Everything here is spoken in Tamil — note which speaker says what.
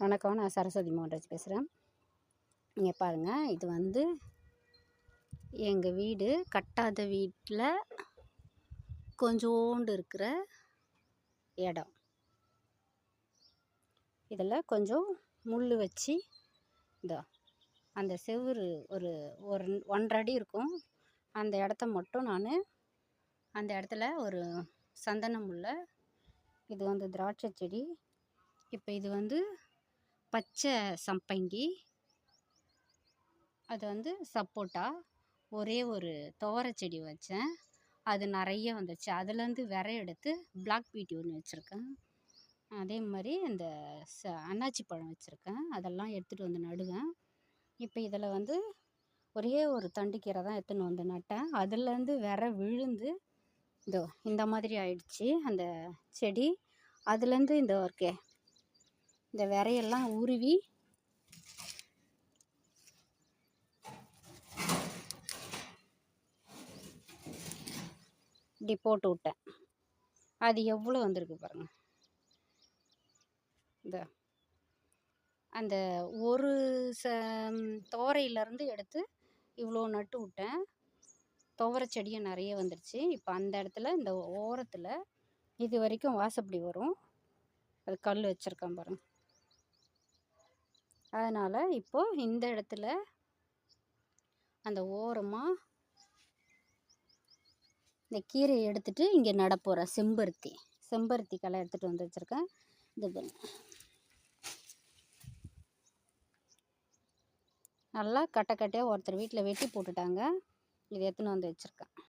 Speaker 1: வணக்கம் நான் சரஸ்வதி மோகன்ராஜ் பேசுகிறேன் இங்கே பாருங்கள் இது வந்து எங்கள் வீடு. கட்டாத வீட்டில் கொஞ்சோண்டு இருக்கிற இடம். இதில் கொஞ்சம் முள் வச்சு இதோ அந்த செவுரு ஒரு ஒரு ஒன்றடி இருக்கும். அந்த இடத்த மட்டும் நான் அந்த இடத்துல ஒரு சந்தன முல்லை இது வந்து திராட்சை செடி. இப்போ இது வந்து பச்சை சம்பங்கி அது வந்து சப்போட்டா. ஒரே ஒரு துவர செடி வச்சேன். அது நிறைய வந்துச்சு. அதுலேருந்து விர எடுத்து பிளாக் பீட்டி ஒன்று வச்சுருக்கேன். அதே மாதிரி இந்த ச அன்னாச்சி பழம் வச்சுருக்கேன். அதெல்லாம் எடுத்துகிட்டு வந்து நடுவேன். இப்போ இதில் வந்து ஒரே ஒரு தண்டு கீரை தான் எடுத்துன்னு வந்து நட்டேன். அதுலேருந்து விர விழுந்து இதோ இந்த மாதிரி ஆயிடுச்சு. அந்த செடி. அதுலேருந்து இந்த இருக்கே இந்த விரையெல்லாம் உருவி இப்படி போட்டு விட்டேன். அது எவ்வளோ வந்திருக்கு பாருங்க. இந்த அந்த ஒரு ச தோரையிலேருந்து எடுத்து இவ்வளோ நட்டு விட்டேன். துவரை செடியும் நிறைய வந்துடுச்சு இப்போ அந்த இடத்துல இந்த ஓரத்தில் இது வரைக்கும் வாசப்படி வரும். அது கல் வச்சுருக்கேன் பாருங்கள் அதனால் இப்போது இந்த இடத்துல அந்த ஓரமாக இந்த கீரையை எடுத்துகிட்டு இங்கே நடப்போகிறேன் செம்பருத்தி. செம்பருத்தி களை எடுத்துகிட்டு வந்து வச்சுருக்கேன். இது பண்ணு நல்லா கட்டை கட்டையாக ஒருத்தர் வீட்டில் வெட்டி போட்டுட்டாங்க. இது எடுத்துன்னு வந்து வச்சுருக்கேன்.